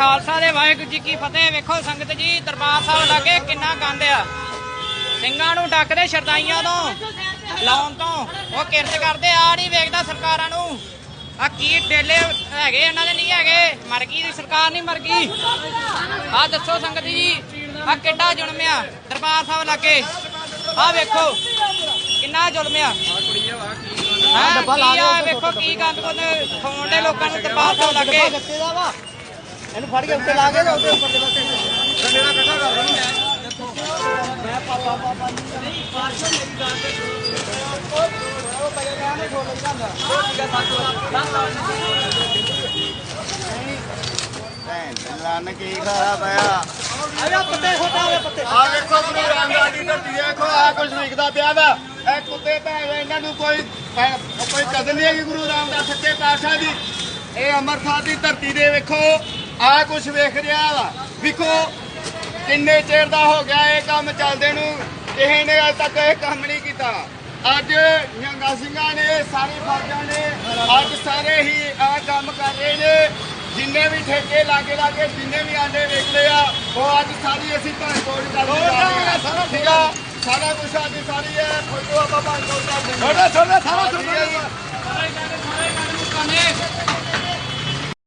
ਖਾਲਸਾ ਦੇ ਵਾਹਿਗੁਰੂ ਜੀ ਕੀ ਫਤਿਹ। ਵੇਖੋ ਸੰਗਤ ਜੀ, ਦਰਬਾਰ ਸਾਹਿਬ ਲਾਗੇ ਕਿੰਨਾ ਗੰਦ ਆ। ਸਿੰਘਾਂ ਨੂੰ ਡੱਕਦੇ ਸ਼ਰਦਾਈਆਂ ਤੋਂ, ਲਾਉਣ ਤੋਂ। ਉਹ ਕਿਰਤ ਕਰਦੇ ਆ ਨਹੀਂ ਵੇਖਦਾ ਸਰਕਾਰਾਂ ਨੂੰ। ਆ ਕੀ ਡੇਲੇ ਹੈਗੇ, ਇਹਨਾਂ ਦੇ ਨਹੀਂ ਹੈਗੇ। ਮਰ ਗਈ ਦੀ ਸਰਕਾਰ ਨਹੀਂ ਮਰ ਗਈ। ਆ ਦੱਸੋ ਸੰਗਤ ਜੀ ਆ ਕਿੱਡਾ ਜ਼ੁਲਮ ਆ ਦਰਬਾਰ ਸਾਹਿਬ ਲਾਗੇ। ਆ ਵੇਖੋ, ਕਿੰਨਾ ਜ਼ੁਲਮ ਆ। ਹਾਂ, ਕੀ ਆ, ਵੇਖੋ ਕੀ ਗੰਦ ਗੁੰਦ ਖਾਉਣ ਦੇ ਲੋਕਾਂ ਨੂੰ ਦਰਬਾਰ ਸਾਹਿਬ ਲਾਗੇ। ਵਾ ਇਹਨੂੰ ਫੜ ਕੇ ਉੱਤੇ ਲਾ ਕੇ ਤੇ ਉਹਦੇ ਉੱਪਰ ਦੇ ਪਾਸੇ। ਭੈਣ ਲੱਨ ਕੀ ਖਾਰਾ ਪਿਆ ਆਇਆ ਪੱਤੇ ਛੋਟਾ ਹੋਵੇ ਪੱਤੇ ਆ ਵੇਖੋ ਗੁਰੂ ਰਾਮਦਾਸ ਦੀ ਧਰਤੀ ਦੇਖੋ ਆ ਕੁਝ ਵਿਕਦਾ ਪਿਆ ਵਾ। ਇਹ ਕੁੱਤੇ ਭੈਣ ਇਹਨਾਂ ਨੂੰ ਕੋਈ ਕੋਈ ਕਦਰ ਨਹੀਂ ਹੈਗੀ ਗੁਰੂ ਰਾਮਦਾਸ ਸੱਚੇ ਪਾਤਸ਼ਾਹ ਦੀ। ਇਹ ਅਮਰਨਾਥ ਦੀ ਧਰਤੀ ਦੇ ਵੇਖੋ। ਆ ਕੁਝ ਵੇਖ ਰਿਹਾ ਵਾ। ਵੇਖੋ ਕਿੰਨੇ ਚਿਰ ਦਾ ਹੋ ਗਿਆ ਇਹ ਕੰਮ ਚੱਲਦੇ ਨੂੰ। ਕਿਸੇ ਨੇ ਅਜੇ ਤੱਕ ਇਹ ਕੰਮ ਨਹੀਂ ਕੀਤਾ। ਅੱਜ ਨਿਹੰਗਾ ਸਿੰਘਾਂ ਨੇ ਸਾਰੇ ਫੌਜਾਂ ਨੇ ਅੱਜ ਸਾਰੇ ਹੀ ਆ ਕੰਮ ਕਰ ਰਹੇ ਨੇ। ਜਿੰਨੇ ਵੀ ਠੇਕੇ ਲਾਗੇ ਲਾਗੇ ਜਿੰਨੇ ਵੀ ਆਂਡੇ ਵੇਚਦੇ ਆ ਉਹ ਅੱਜ ਸਾਰੀ ਅਸੀਂ ਭੰਨ ਤੋੜ ਕਰਦੇ ਹਾਂ। ਸਾਰਾ ਠੀਕ ਆ? ਸਾਰਾ ਕੁਝ ਅੱਜ ਸਾਰੀ ਹੈ। ਫੋਟੋ ਆਪਾਂ ਭੰਨ ਤੋੜ ਕਰਦੇ ਛੋਟਾ ਛੋਟਾ ਸਾਰਾ ਠੀਕ